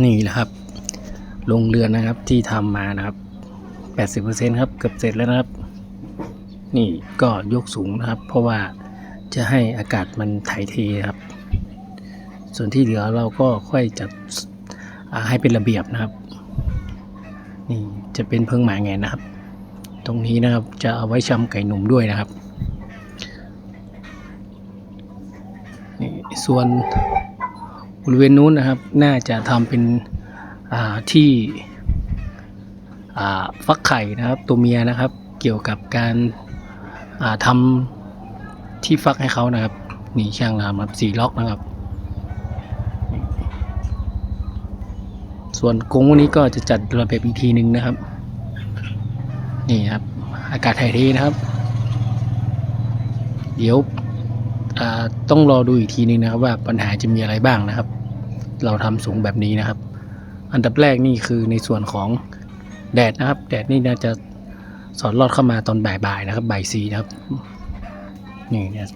นี่แหละครับโรงเรือนนะครับที่ทำมานะครับ 80%ครับเกือบเสร็จแล้วนะครับ นี่ก็ยกสูงนะครับ เพราะว่าจะให้อากาศมันถ่ายเทครับ ส่วนที่เหลือเราก็ค่อยจัดให้เป็นระเบียบนะครับ นี่จะเป็นเพิงหมาแงนนะครับ ตรงนี้นะครับจะเอาไว้ชำไก่หนุ่มด้วยนะครับนี่ส่วน บริเวณนู้นนะครับ น่าจะทำเป็นที่ฟักไข่นะครับ ตัวเมียนะครับ เกี่ยวกับการาทำที่ฟักให้เขานะครับนี่ช่างทำครับสีล็อกนะครับ ส่วนกรงวกนี้ก็จะจัดระเบียบอีกทีหนึ่งนะครับ นี่ครับ อากาศถ่ายเทนะครับ เดี๋ยว ต้องรอดูอีกทีหนึงนะครับ ว่าปัญหาจะมีอะไรบ้างนะครับ เราทำสูงแบบนี้นะครับ อันดับแรกนี่คือในส่วนของแดดนะครับ แดดนี่น่าจะสอดลอดเข้ามาตอนบ่ายๆนะครับบ่ายสีนะครับนี่เนี่ย